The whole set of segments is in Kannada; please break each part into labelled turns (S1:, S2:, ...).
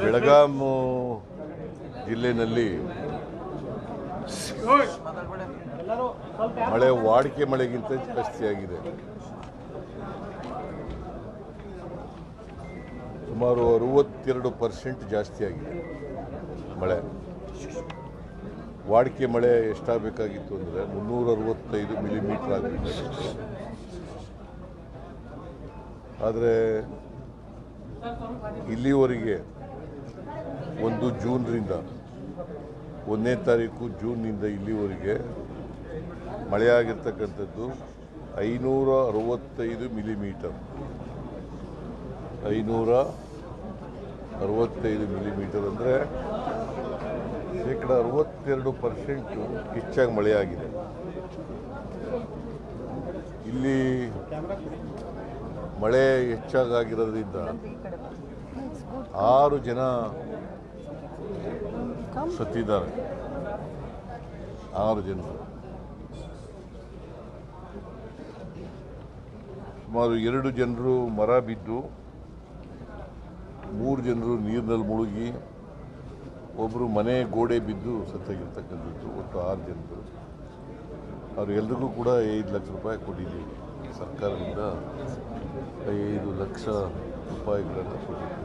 S1: ಬೆಳಗಾಂ ಜಿಲ್ಲೆಯಲ್ಲಿ ಮಳೆ ವಾಡಿಕೆ ಮಳೆಗಿಂತ ಜಾಸ್ತಿಯಾಗಿದೆ. ಸುಮಾರು ಅರುವತ್ತೆರಡು ಪರ್ಸೆಂಟ್ ಜಾಸ್ತಿ ಆಗಿದೆ ಮಳೆ. ವಾಡಿಕೆ ಮಳೆ ಎಷ್ಟಾಗಬೇಕಾಗಿತ್ತು ಅಂದರೆ ಮುನ್ನೂರ ಅರವತ್ತೈದು ಮಿಲಿಮೀಟ್ರ್ ಆಗಬೇಕಾಗಿತ್ತು. ಆದರೆ ಇಲ್ಲಿವರೆಗೆ ಒಂದು ಜೂನ್ರಿಂದ ಒಂದನೇ ತಾರೀಕು ಜೂನ್ನಿಂದ ಇಲ್ಲಿವರೆಗೆ ಮಳೆಯಾಗಿರ್ತಕ್ಕಂಥದ್ದು ಐನೂರ ಅರವತ್ತೈದು ಮಿಲಿಮೀಟರ್. ಐನೂರ ಅರವತ್ತೈದು ಮಿಲಿಮೀಟರ್ ಅಂದರೆ ಶೇಕಡ ಅರವತ್ತೆರಡು ಪರ್ಸೆಂಟು ಹೆಚ್ಚಾಗಿ ಮಳೆಯಾಗಿದೆ. ಇಲ್ಲಿ ಮಳೆ ಹೆಚ್ಚಾಗಿರೋದ್ರಿಂದ ಆರು ಜನ ಸತ್ತಿದ್ದಾರೆ. ಆರು ಜನ. ಸುಮಾರು ಎರಡು ಜನರು ಮರ ಬಿದ್ದು, ಮೂರು ಜನರು ನೀರಿನಲ್ಲಿ ಮುಳುಗಿ ಒಬ್ಬರು ಮನೆ ಗೋಡೆ ಬಿದ್ದು ಸತ್ತಾಗಿರ್ತಕ್ಕಂಥದ್ದು. ಒಟ್ಟು ಆರು ಜನರು. ಅವ್ರಿಗೆಲ್ರಿಗೂ ಕೂಡ ಐದು ಲಕ್ಷ ರೂಪಾಯಿ ಕೊಟ್ಟಿದ್ದೀವಿ. ಸರ್ಕಾರದಿಂದ ಐದು ಲಕ್ಷ ರೂಪಾಯಿಗಳನ್ನು ಕೊಟ್ಟಿದ್ದೀವಿ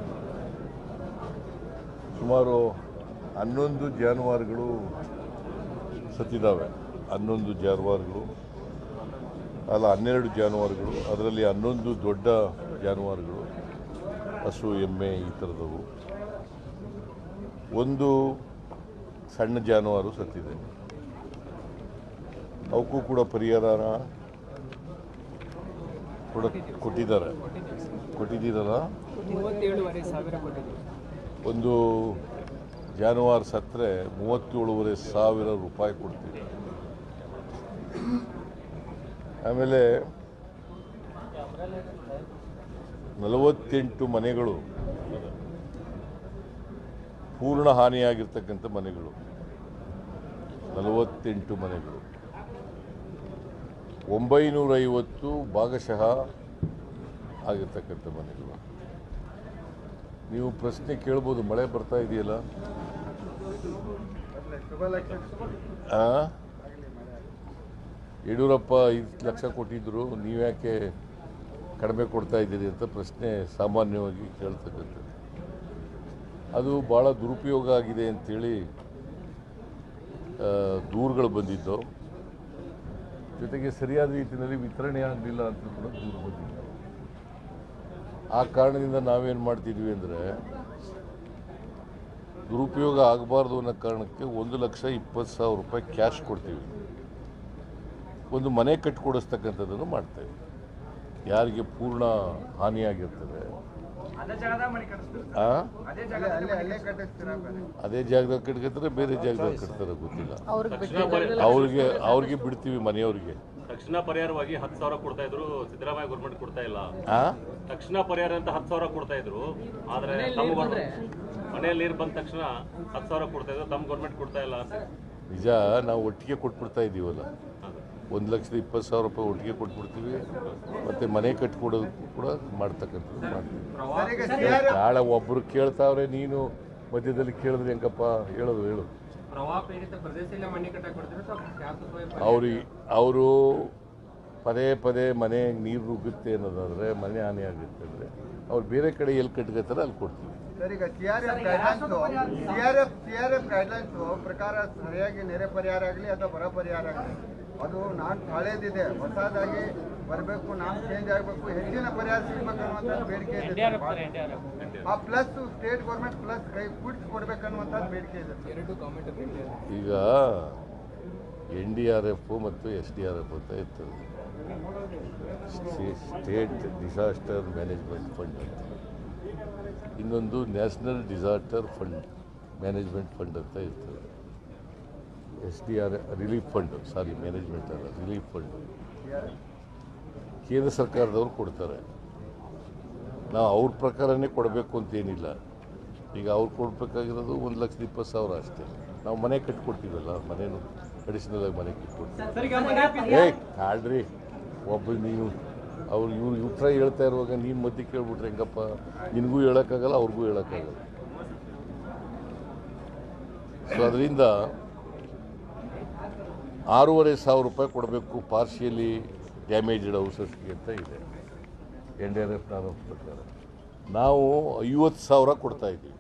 S1: ಸುಮಾರು ಹನ್ನೊಂದು ಜಾನುವಾರುಗಳು ಸತ್ತಿದ್ದಾವೆ. ಹನ್ನೊಂದು ಜಾನುವಾರುಗಳು, ಅಲ್ಲ ಹನ್ನೆರಡು ಜಾನುವಾರುಗಳು, ಅದರಲ್ಲಿ ಹನ್ನೊಂದು ದೊಡ್ಡ ಜಾನುವಾರುಗಳು, ಹಸು, ಎಮ್ಮೆ ಈ ಥರದವು. ಒಂದು ಸಣ್ಣ ಜಾನುವಾರು ಸತ್ತಿದೆ. ಅವಕ್ಕೂ ಕೂಡ ಪರಿಹಾರ ಕೂಡ ಕೊಟ್ಟಿದ್ದಾರೆ. ಕೊಟ್ಟಿದ್ದೀರಲ್ಲ? ಒಂದು ಜಾನುವಾರು ಸತ್ತರೆ ಮೂವತ್ತೇಳುವರೆ ಸಾವಿರ ರೂಪಾಯಿ ಕೊಡ್ತೀವಿ. ಆಮೇಲೆ ನಲವತ್ತೆಂಟು ಮನೆಗಳು ಪೂರ್ಣ ಹಾನಿಯಾಗಿರ್ತಕ್ಕಂಥ ಮನೆಗಳು. ನಲವತ್ತೆಂಟು ಮನೆಗಳು. ಒಂಬೈನೂರ ಐವತ್ತು ಭಾಗಶಃ ಆಗಿರ್ತಕ್ಕಂಥ ಮನೆಗಳು. ನೀವು ಪ್ರಶ್ನೆ ಕೇಳ್ಬೋದು, ಮಳೆ ಬರ್ತಾ ಇದೆಯಲ್ಲ? ಯಡಿಯೂರಪ್ಪ ಐದು ಲಕ್ಷ ಕೊಟ್ಟಿದ್ದರು ನೀವ್ಯಾಕೆ ಕಡಿಮೆ ಕೊಡ್ತಾ ಇದ್ದೀರಿ ಅಂತ ಪ್ರಶ್ನೆ ಸಾಮಾನ್ಯವಾಗಿ ಕೇಳ್ತಕ್ಕಂಥದ್ದು. ಅದು ಭಾಳ ದುರುಪಯೋಗ ಆಗಿದೆ ಅಂಥೇಳಿ ದೂರುಗಳು ಬಂದಿದ್ದು ಜೊತೆಗೆ ಸರಿಯಾದ ರೀತಿಯಲ್ಲಿ ವಿತರಣೆ ಆಗಲಿಲ್ಲ ಅಂತ ಕೂಡ ದೂರು ಬಂದಿಲ್ಲ. ಆ ಕಾರಣದಿಂದ ನಾವೇನು ಮಾಡ್ತಿದ್ವಿ ಅಂದರೆ, ದುರುಪಯೋಗ ಆಗಬಾರ್ದು ಅನ್ನೋ ಕಾರಣಕ್ಕೆ ಒಂದು ಲಕ್ಷ ಇಪ್ಪತ್ತು ಸಾವಿರ ರೂಪಾಯಿ ಕ್ಯಾಶ್ ಕೊಡ್ತೀವಿ. ಒಂದು ಮನೆ ಕಟ್ಟಿಕೊಡಿಸ್ತಕ್ಕಂಥದ್ದನ್ನು ಮಾಡ್ತೇವೆ ಯಾರಿಗೆ ಪೂರ್ಣ ಹಾನಿಯಾಗಿರ್ತದೆ
S2: ಅದೇ ಜಾಗದಾಗ ಮನೆ ಕಟ್ಟಿಸ್ತೀವಿ ಅದೇ ಜಾಗದಲ್ಲಿ ಅಲ್ಲೇ ಕಟ್ಟಿಸ್ತೀರಾ
S1: ಅದೇ ಜಾಗದಾಗ ಕಟ್ಕೊತಾರೆ ಬೇರೆ ಜಾಗದಾಗ ಕಟ್ತಾರೆ ಗೊತ್ತಿಲ್ಲ.
S3: ಅವ್ರಿಗೆ
S1: ಅವ್ರಿಗೆ ಅವ್ರಿಗೆ ಬಿಡ್ತೀವಿ ಮನೆಯವ್ರಿಗೆ.
S4: ತಕ್ಷಣ ಪರಿಹಾರವಾಗಿ ಹತ್ತು ಸಾವಿರ ಕೊಡ್ತಾ ಇದ್ರು ಸಿದ್ದರಾಮಯ್ಯ ಗೌರ್ಮೆಂಟ್ ಕೊಡ್ತಾ ಇಲ್ಲ.
S1: ಆ?
S4: ತಕ್ಷಣ ಪರಿಹಾರ ಅಂತ ಹತ್ತು ಸಾವಿರ ಕೊಡ್ತಾ ಇದ್ರು ಆದ್ರೆ ತಮ್ಮ ಮನೆಯಲ್ಲಿ ನೀರು ಬಂದ ತಕ್ಷಣ ಹತ್ತು ಸಾವಿರ ಕೊಡ್ತಾ ಇದ್ರು ತಮ್ಮ ಗೌರ್ಮೆಂಟ್ ಕೊಡ್ತಾ ಇಲ್ಲ ಅಂತ.
S1: ನಿಜ ನಾವು ಒಟ್ಟಿಗೆ ಕೊಟ್ಬಿಡ್ತಾ ಇದ್ದೀವಲ್ಲ ಒಂದು ಲಕ್ಷದ ಇಪ್ಪತ್ತು ಸಾವಿರ ರೂಪಾಯಿ ಒಟ್ಟಿಗೆ ಕೊಟ್ಬಿಡ್ತೀವಿ. ಮತ್ತು ಮನೆ ಕಟ್ಕೊಡೋದು ಕೂಡ ಮಾಡ್ತಕ್ಕಂಥದ್ದು ಮಾಡ್ತೀವಿ. ನಾಳೆ ಒಬ್ಬರು ಕೇಳ್ತಾವ್ರೆ ನೀನು ಮಧ್ಯದಲ್ಲಿ ಕೇಳಿದ್ರೆ ಹೆಂಗಪ್ಪ? ಹೇಳೋದು ಹೇಳು ಅವ್ರಿ ಅವರು ಪದೇ ಪದೇ ಮನೆ ನೀರು ನುಗ್ಗುತ್ತೆ ಅನ್ನೋದಾದರೆ ಮನೆ ಹಾನಿ ಆಗುತ್ತೆ ಅಂದರೆ ಅವ್ರು ಬೇರೆ ಕಡೆ ಎಲ್ಲಿ ಕಟ್ಕೋತಾರೆ ಅಲ್ಲಿ ಕೊಡ್ತೀವಿ.
S5: ಸರಿ ಈಗ C R F guidelines C R F C R F guidelines ಪ್ರಕಾರ ಸರಿಯಾಗಿ ನೆರೆ ಪರಿಹಾರ ಆಗಲಿ ಅಥವಾ ಬರ ಪರಿಹಾರ ಆಗಲಿ? ಅದು ನಾನ್ ಹಳೇದಿದೆ. ಹೊಸದಾಗಿ ಬರಬೇಕು ನಾನ್ ಚೇಂಜ್ ಆಗಬೇಕು. ಹೆಚ್ಚಿನ ಪರಿಹಾರ ಸಿಗ್ಬೇಕು ಅನ್ನುವಂಥದ್ದು ಬೇಡಿಕೆ ಇದೆ ಆ ಪ್ಲಸ್ ಸ್ಟೇಟ್ ಗೌರ್ಮೆಂಟ್ ಪ್ಲಸ್ ಕೈ ಕೊಡ್ಬೇಕು ಕೊಡ್ಬೇಕನ್ನುವಂಥದ್ದು ಬೇಡಿಕೆ ಇದೆ
S1: ಈಗ ಎನ್ ಡಿ ಆರ್ ಎಫ್ ಮತ್ತು ಎಸ್ ಡಿ ಆರ್ ಎಫ್ ಅಂತ ಇರ್ತದೆ ಸ್ಟೇಟ್ ಡಿಸಾಸ್ಟರ್ ಮ್ಯಾನೇಜ್ಮೆಂಟ್ ಫಂಡ್ ಅಂತ. ಇನ್ನೊಂದು national disaster fund management fund ಅಂತ ಇರ್ತದೆ. S D R relief fund sorry management ಅಲ್ಲ ರಿಲೀಫ್ ಫಂಡ್. ಕೇಂದ್ರ ಸರ್ಕಾರದವರು ಕೊಡ್ತಾರೆ. ನಾವು ಅವ್ರ ಪ್ರಕಾರನೇ ಕೊಡಬೇಕು ಅಂತೇನಿಲ್ಲ ಈಗ ಅವ್ರು ಕೊಡಬೇಕಾಗಿರೋದು ಒಂದು ಲಕ್ಷದ ಇಪ್ಪತ್ತು ಸಾವಿರ ಅಷ್ಟೇ. ನಾವು ಮನೆ ಕಟ್ಕೊಡ್ತೀವಲ್ಲ ಮನೇನು ಅಡಿಷನಲ್ ಆಗಿ ಮನೆ ಕಟ್ಕೊಡ್ತೀವಿ. ಏ ಕಾಡ್ರಿ. ಒಬ್ಬ ನೀವು ಅವ್ರು ಇವ್ರು ಇವ್ರ ಹೇಳ್ತಾ ಇರುವಾಗ ನೀನು ಮಧ್ಯೆ ಕೇಳ್ಬಿಟ್ರೆ ಹೆಂಗಪ್ಪ? ನಿನಗೂ ಹೇಳೋಕ್ಕಾಗಲ್ಲ ಅವ್ರಿಗೂ ಹೇಳೋಕ್ಕಾಗಲ್ಲ. ಸೊ ಅದರಿಂದ ಆರೂವರೆ ಸಾವಿರ ರೂಪಾಯಿ ಕೊಡಬೇಕು ಪಾರ್ಷಿಯಲಿ ಡ್ಯಾಮೇಜ್ಡ್ ಹೌಸಸ್ಗೆ ಅಂತ ಇದೆ. ಎನ್ ಡಿ ಆರ್ ಎಫ್ ನಾನು ಪ್ರಕಾರ. ನಾವು ಐವತ್ತು ಸಾವಿರ ಕೊಡ್ತಾ ಇದ್ದೀವಿ.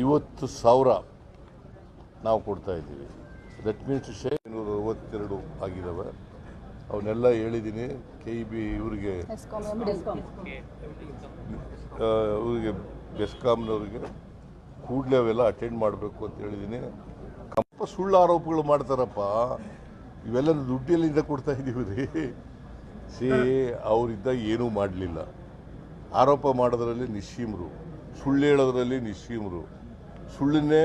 S1: ಐವತ್ತು ಸಾವಿರ ನಾವು ಕೊಡ್ತಾ ಇದ್ದೀವಿ. ದಟ್ ಮೀನ್ಸ್ ಶೇ ಇನ್ನೂರ ಅರವತ್ತೆರಡು ಆಗಿದ್ದಾವೆ ಅವನ್ನೆಲ್ಲ ಹೇಳಿದ್ದೀನಿ. ಕೆ ಇ ಬಿ ಇವರಿಗೆ ಇವರಿಗೆ ಬೆಸ್ಕಾಮ್ನವ್ರಿಗೆ ಕೂಡಲೇ ಅವೆಲ್ಲ ಅಟೆಂಡ್ ಮಾಡಬೇಕು ಅಂತ ಹೇಳಿದ್ದೀನಿ. ಸುಳ್ಳು ಆರೋಪಗಳು ಮಾಡ್ತಾರಪ್ಪ. ಇವೆಲ್ಲ ದುಡ್ಡಿಯಲ್ಲಿಂದ ಕೊಡ್ತಾ ಇದ್ದೀವಿ ರೀ ಸಿ ಅವರಿಂದ ಏನೂ ಮಾಡಲಿಲ್ಲ. ಆರೋಪ ಮಾಡೋದ್ರಲ್ಲಿ ನಿಶ್ಚೀಮರು ಸುಳ್ಳು ಹೇಳೋದ್ರಲ್ಲಿ ನಿಶ್ಚೀಮರು ಸುಳ್ಳನ್ನೇ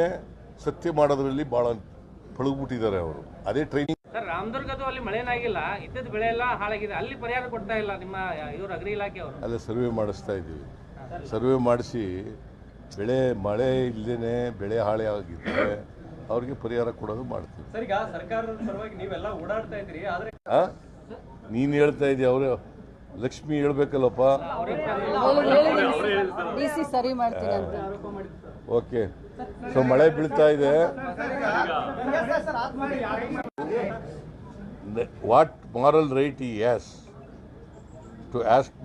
S1: ಸತ್ಯ ಮಾಡೋದ್ರಲ್ಲಿ ಭಾಳ ಪಳಗ್ಬಿಟ್ಟಿದ್ದಾರೆ ಅವರು. ಅದೇ ಟ್ರೈನಿಂಗ್
S2: ಸರ್ ಅಲ್ಲಿ ಮಳೆನಾಗಿಲ್ಲ ಇದ್ದದ ಬೆಳೆ ಎಲ್ಲ ಹಾಳಾಗಿದೆ. ಅಲ್ಲಿ ಪರಿಹಾರ ಕೊಡ್ತಾ ಇಲ್ಲ ನಿಮ್ಮ ಇವರು ಅಗ್ರಿ ಇಲಾಖೆ ಅವರು.
S1: ಅಲ್ಲೇ ಸರ್ವೆ ಮಾಡಿಸ್ತಾ ಇದ್ದೀವಿ. ಸರ್ವೆ ಮಾಡಿಸಿ ಬೆಳೆ ಮಳೆ ಇಲ್ಲದೇ ಬೆಳೆ ಹಾಳೆ ಆಗಿದ್ದರೆ ಅವ್ರಿಗೆ ಪರಿಹಾರ ಕೊಡೋದು ಮಾಡ್ತೀವಿ.
S3: ಸರ್ ಈಗ ಸರ್ಕಾರದ ಪರವಾಗಿ ನೀವೆಲ್ಲ ಓಡಾಡ್ತಾ ಇದ್ದೀರಿ ಆದ್ರೆ
S1: ಆ? ನೀನು ಹೇಳ್ತಾ ಇದೀಯ ಅವರು ಲಕ್ಷ್ಮಿ ಹೇಳ್ಬೇಕಲ್ಲಪ್ಪ?
S6: ಡಿ ಸಿ ಸರಿ ಮಾಡ್ತೀನಿ ಅಂತ.
S1: ಓಕೆ. ಸೊ ಮಳೆ ಬೀಳ್ತಾ ಇದೆ. What moral right he has to ask